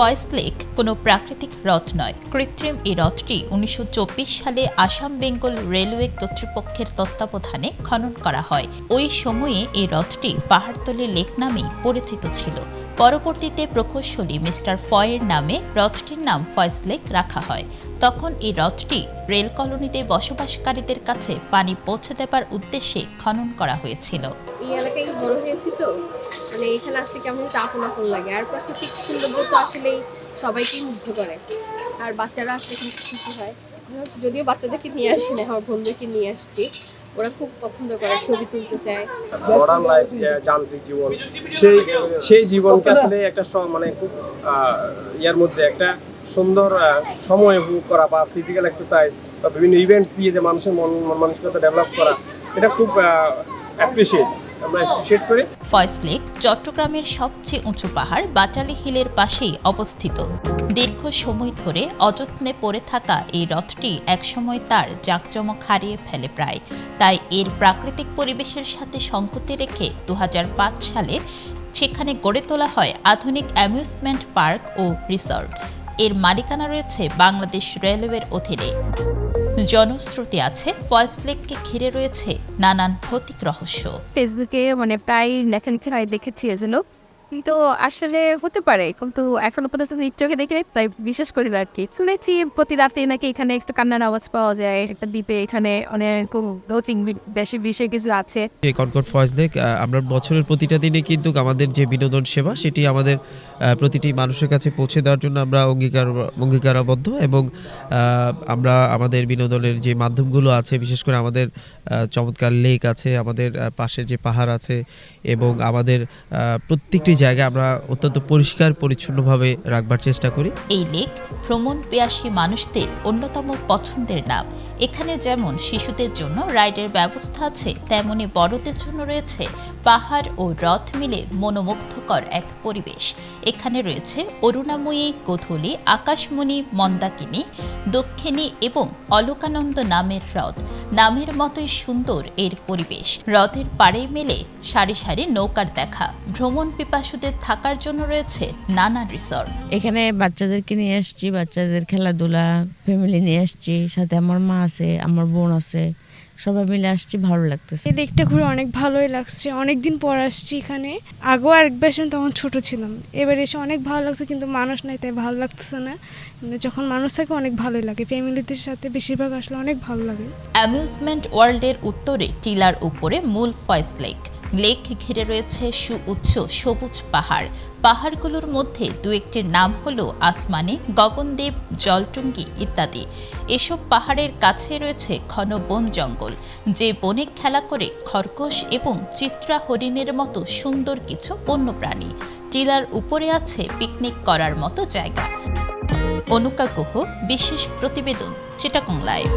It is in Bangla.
ফয়েস লেক কোনো প্রাকৃতিক হ্রদ নয়। কৃত্রিম এই হ্রদটি উনিশশো সালে আসাম বেঙ্গল রেলওয়ে কর্তৃপক্ষের তত্ত্বাবধানে খনন করা হয়। ওই সময়ে এই হ্রদটি পাহাড়তলি লেক নামেই পরিচিত ছিল। পরবর্তীতে প্রকৌশলী মিস্টার ফয়ের নামে হ্রদটির নাম ফয়েস লেক রাখা হয়। তখন এই হ্রদটি রেল কলোনিতে বসবাসকারীদের কাছে পানি পৌঁছে দেবার উদ্দেশ্যে খনন করা হয়েছিল। এই এলাকায় তো? মানে এখানে আসতে কেমন আপন আপন লাগে? আর প্রাকৃতিক সৌন্দর্য তো আসলেই সবাইকেই মুগ্ধ করে। আর বাচ্চারা আসলে কিন্তু খুশি হয়? যদিও বাচ্চাদেরকে নিয়ে আসি না, আমার বন্ধুকে নিয়ে আসছি। ওরা খুব পছন্দ করে, ছবি তুলতে চায়। মডার্ন লাইফ যান্ত্রিক জীবন, সেই সেই জীবনকে আসলে একটা মানে খুব ইয়ার মধ্যে একটা সুন্দর সময় উপভোগ করা বা ফিজিক্যাল এক্সারসাইজ বা বিভিন্ন ইভেন্টস দিয়ে যে মানুষের মন মন মানসিকতা ডেভেলপ করা, এটা খুব অ্যাপ্রিসিয়েট করি ফয়েস লেক চট্টগ্রামের সবচেয়ে উঁচু পাহাড় বাটালি হিলের পাশেই অবস্থিত। দীর্ঘ সময় ধরে অযত্নে পড়ে থাকা এই হ্রদটি একসময় তার জাঁকজমক হারিয়ে ফেলে প্রায়। তাই এর প্রাকৃতিক পরিবেশের সাথে সংগতি রেখে দু হাজার পাঁচ সালে সেখানে গড়ে তোলা হয় আধুনিক অ্যামিউজমেন্ট পার্ক ও রিসর্ট। এর মালিকানা রয়েছে বাংলাদেশ রেলওয়ের অধীনে। জনশ্রুতি আছে ফয়েস লেককে ঘিরে রয়েছে নানান ভৌতিক রহস্য। ফেসবুকে মানে প্রায় লেখালেখি দেখেছি এজন্য। কিন্তু আসলে হতে পারে, কিন্তু এখনও পর্যন্ত চোখে দেখে তাই বিশেষ করি আর কি শুনেছি প্রতি রাতে নাকি এখানে একটু কান্নার আওয়াজ পাওয়া যায়, একটা দ্বীপে এখানে অনেক ভৌতিক বেশি বিষয় কিছু আছে। কনকট ফয়েজ লেক আমরা বছরের প্রতিটা দিনে কিন্তু আমাদের যে বিনোদন সেবা, সেটি আমাদের প্রতিটি মানুষের কাছে পৌঁছে দেওয়ার জন্য আমরা অঙ্গীকার, অঙ্গীকারাবদ্ধ এবং আমরা আমাদের বিনোদনের যে মাধ্যমগুলো আছে, বিশেষ করে আমাদের চমৎকার লেক আছে, আমাদের পাশের যে পাহাড় আছে এবং আমাদের প্রত্যেকটি জায়গা আমরা অত্যন্ত পরিষ্কার, পরিচ্ছন্নভাবে রাখবার চেষ্টা করি। এই লেক ভ্রমণ পেয়াসী মানুষদের অন্যতম পছন্দের নাম। এখানে যেমন শিশুদের জন্য রাইডের ব্যবস্থা আছে, তেমনি বড়দের জন্য রয়েছে পাহাড় ও রথ মিলে মনোমুগ্ধকর এক পরিবেশ। এখানে রয়েছে অরুণাময়ী, গোধূলি, আকাশমণি, মন্দাকিনী, দক্ষিণী এবং অলোকানন্দ নামের হ্রদ। নামের মতোই সুন্দর এর পরিবেশ। হ্রদের পাড়ে মেলে সারি সারি নৌকার দেখা। ভ্রমণ পিপাসুদের থাকার জন্য রয়েছে নানা রিসর্ট। এখানে বাচ্চাদেরকে নিয়ে আসছি বাচ্চাদের খেলাধুলা ফ্যামিলি নিয়ে আসছি সাথে আমার মা আছে আমার বোন আছে সবাই মিলে আসছি ভালো লাগতেছে। এই লেকটা ঘুরে অনেক ভালোই লাগছে অনেক দিন পর আসছি এখানে। আগেও আরেকবার আসলাম তখন ছোট ছিলাম। এবার এসে অনেক ভালো লাগছে কিন্তু মানুষ নাই তাই ভালো লাগতেছে না। মানে যখন মানুষ থাকে অনেক ভালোই লাগে। ফ্যামিলিদের সাথে বেশিরভাগ আসলে অনেক ভালো লাগে। অ্যামিউজমেন্ট ওয়ার্ল্ডের উত্তরে টিলার উপরে মূল ফয়েস লেক লেক ঘিরে রয়েছে সুউচ্চ সবুজ পাহাড়। পাহাড়গুলোর মধ্যে দু একটির নাম হলো আসমানি গগনদেব জলটুঙ্গি ইত্যাদি। এসব পাহাড়ের কাছে রয়েছে ঘন বন জঙ্গল, যে বনে খেলা করে খরগোশ এবং চিত্রা হরিণের মতো সুন্দর কিছু বন্যপ্রাণী। টিলার উপরে আছে পিকনিক করার মতো জায়গা। অনুকা গুহ বিশেষ প্রতিবেদন, চিটাগং লাইভ।